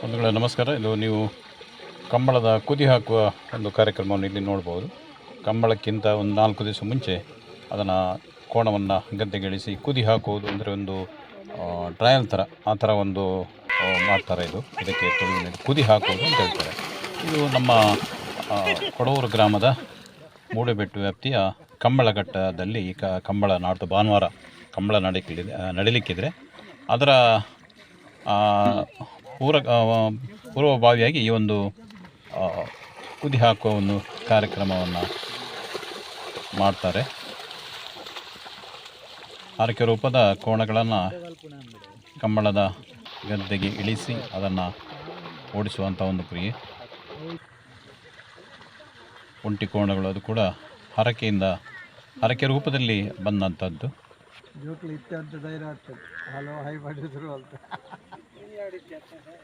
ಬಂಧುಗಳೇ, ನಮಸ್ಕಾರ. ಇದು ನೀವು ಕಂಬಳದ ಕುದಿ ಹಾಕುವ ಒಂದು ಕಾರ್ಯಕ್ರಮವನ್ನು ಇಲ್ಲಿ ನೋಡ್ಬೋದು. ಕಂಬಳಕ್ಕಿಂತ ಒಂದು ನಾಲ್ಕು ದಿವಸ ಮುಂಚೆ ಅದನ್ನು ಕೋಣವನ್ನು ಗದ್ದೆಗಿಳಿಸಿ ಕುದಿ ಹಾಕುವುದು ಅಂದರೆ ಒಂದು ಟ್ರಯಲ್ ಥರ ಆ ಥರ ಒಂದು ಮಾಡ್ತಾರೆ ಇದು. ಇದಕ್ಕೆ ಕುದಿ ಹಾಕುವುದು ಅಂತ ಹೇಳ್ತಾರೆ. ಇದು ನಮ್ಮ ಕೊಡೂರು ಗ್ರಾಮದ ಮೂಡೆಬೆಟ್ಟು ವ್ಯಾಪ್ತಿಯ ಕಂಬಳಘಟ್ಟದಲ್ಲಿ ಈ ಕ, ಕಂಬಳ ನಾಡ್ದು ಭಾನುವಾರ ಕಂಬಳ ನಡೀಲಿದೆ ನಡೀಲಿಕ್ಕಿದ್ರೆ ಅದರ ಆ, ಪೂರ ಆ, ಪೂರ್ವಭಾವಿಯಾಗಿ ಈ ಒಂದು ಕುದಿ ಹಾಕುವ ಒಂದು ಕಾರ್ಯಕ್ರಮವನ್ನು ಮಾಡ್ತಾರೆ. ಆರಕೆ ರೂಪದ ಕೋಣಗಳನ್ನು ಕಂಬಳದ ಗದ್ದೆಗೆ ಇಳಿಸಿ ಅದನ್ನು ಓಡಿಸುವಂಥ ಒಂದು ಕ್ರಿಯೆ. ಒಂಟಿ ಕೋಣಗಳು ಅದು ಕೂಡ ಹರಕೆಯಿಂದ ಹರಕೆ ರೂಪದಲ್ಲಿ ಬಂದಂಥದ್ದು एडिट कहते हैं।